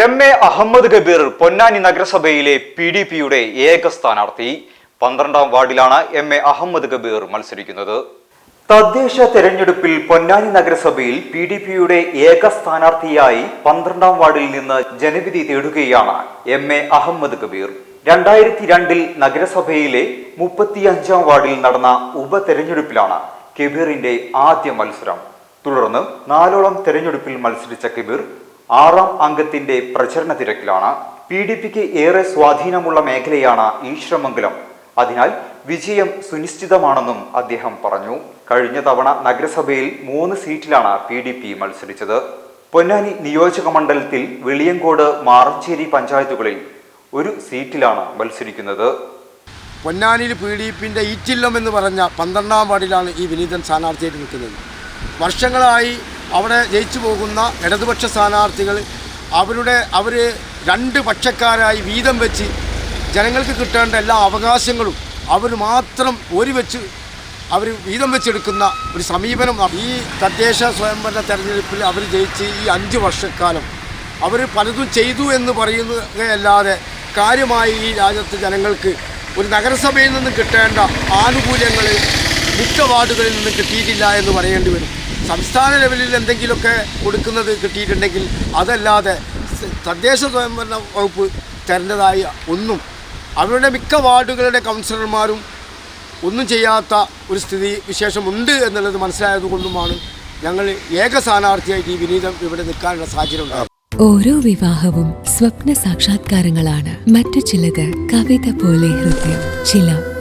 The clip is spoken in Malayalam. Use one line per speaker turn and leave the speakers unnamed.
എം എ അഹമ്മദ് കബീർ പൊന്നാനി നഗരസഭയിലെ പി ഡി പിയുടെ ഏക സ്ഥാനാർത്ഥി. പന്ത്രണ്ടാം വാർഡിലാണ് എം എ അഹമ്മദ് കബീർ മത്സരിക്കുന്നത്. തദ്ദേശ തെരഞ്ഞെടുപ്പിൽ പൊന്നാനി നഗരസഭയിൽ പി ഡി പിയുടെ ഏക സ്ഥാനാർത്ഥിയായി പന്ത്രണ്ടാം വാർഡിൽ നിന്ന് ജനവിധി തേടുകയാണ് എം എ അഹമ്മദ് കബീർ രണ്ടായിരത്തി രണ്ടിൽ നഗരസഭയിലെ മുപ്പത്തിയഞ്ചാം വാർഡിൽ നടന്ന ഉപതെരഞ്ഞെടുപ്പിലാണ് കബീറിന്റെ ആദ്യ മത്സരം. തുടർന്ന് നാലോളം തെരഞ്ഞെടുപ്പിൽ മത്സരിച്ച കബീർ ആറാം അംഗത്തിന്റെ പ്രചരണ തിരക്കിലാണ്. പി ഡി പിക്ക് ഏറെ സ്വാധീനമുള്ള മേഖലയാണ് ഈശ്വരമംഗലം അതിനാൽ വിജയം സുനിശ്ചിതമാണെന്നും അദ്ദേഹം പറഞ്ഞു. കഴിഞ്ഞ തവണ നഗരസഭയിൽ മൂന്ന് സീറ്റിലാണ് പി ഡി പി മത്സരിച്ചത്. പൊന്നാനി നിയോജക മണ്ഡലത്തിൽ വെളിയങ്കോട് മാറച്ചേരി പഞ്ചായത്തുകളിൽ ഒരു സീറ്റിലാണ് മത്സരിക്കുന്നത്.
പൊന്നാനിയിൽ പി ഡി പിന്റെ ഈറ്റില്ലം എന്ന് പറഞ്ഞ പന്ത്രണ്ടാം വാർഡിലാണ് ഈ വിനീതൻ സ്ഥാനാർത്ഥിയായിട്ട് നിൽക്കുന്നത്. വർഷങ്ങളായി അവിടെ ജയിച്ചു പോകുന്ന ഇടതുപക്ഷ സ്ഥാനാർത്ഥികൾ അവരുടെ അവർ രണ്ട് പക്ഷക്കാരായി വീതം വെച്ച് ജനങ്ങൾക്ക് കിട്ടേണ്ട എല്ലാ അവകാശങ്ങളും അവർ മാത്രം ഒരു വെച്ച് അവർ വീതം വെച്ചെടുക്കുന്ന ഒരു സമീപനം ഈ തദ്ദേശ സ്വയംഭരണ തെരഞ്ഞെടുപ്പിൽ അവർ ജയിച്ച് ഈ അഞ്ച് വർഷക്കാലം അവർ പലതും ചെയ്തു എന്ന് പറയുന്നതല്ലാതെ കാര്യമായി ഈ രാജ്യത്ത് ജനങ്ങൾക്ക് ഒരു നഗരസഭയിൽ നിന്ന് കിട്ടേണ്ട ആനുകൂല്യങ്ങൾ മിക്ക വാർഡുകളിൽ നിന്നും കിട്ടിയിട്ടില്ല എന്ന് പറയേണ്ടി വരും. സംസ്ഥാന ലെവലിൽ എന്തെങ്കിലുമൊക്കെ കൊടുക്കുന്നത് കിട്ടിയിട്ടുണ്ടെങ്കിൽ അതല്ലാതെ തദ്ദേശ സ്വയംഭരണ വകുപ്പ് തരേണ്ടതായ ഒന്നും അവരുടെ മിക്ക വാർഡുകളുടെ കൗൺസിലർമാരും ഒന്നും ചെയ്യാത്ത ഒരു സ്ഥിതി വിശേഷമുണ്ട് എന്നുള്ളത് മനസ്സിലായതുകൊണ്ടുമാണ് ഞങ്ങൾ ഏക സ്ഥാനാർത്ഥിയായിട്ട് ഈ വിനീതം ഇവിടെ നിൽക്കാനുള്ള സാഹചര്യം ഉണ്ടാകും
ഓരോ വിവാഹവും സ്വപ്ന സാക്ഷാത്കാരങ്ങളാണ്. മറ്റു ചിലത് കവിത പോലെ ഹൃദയം ചില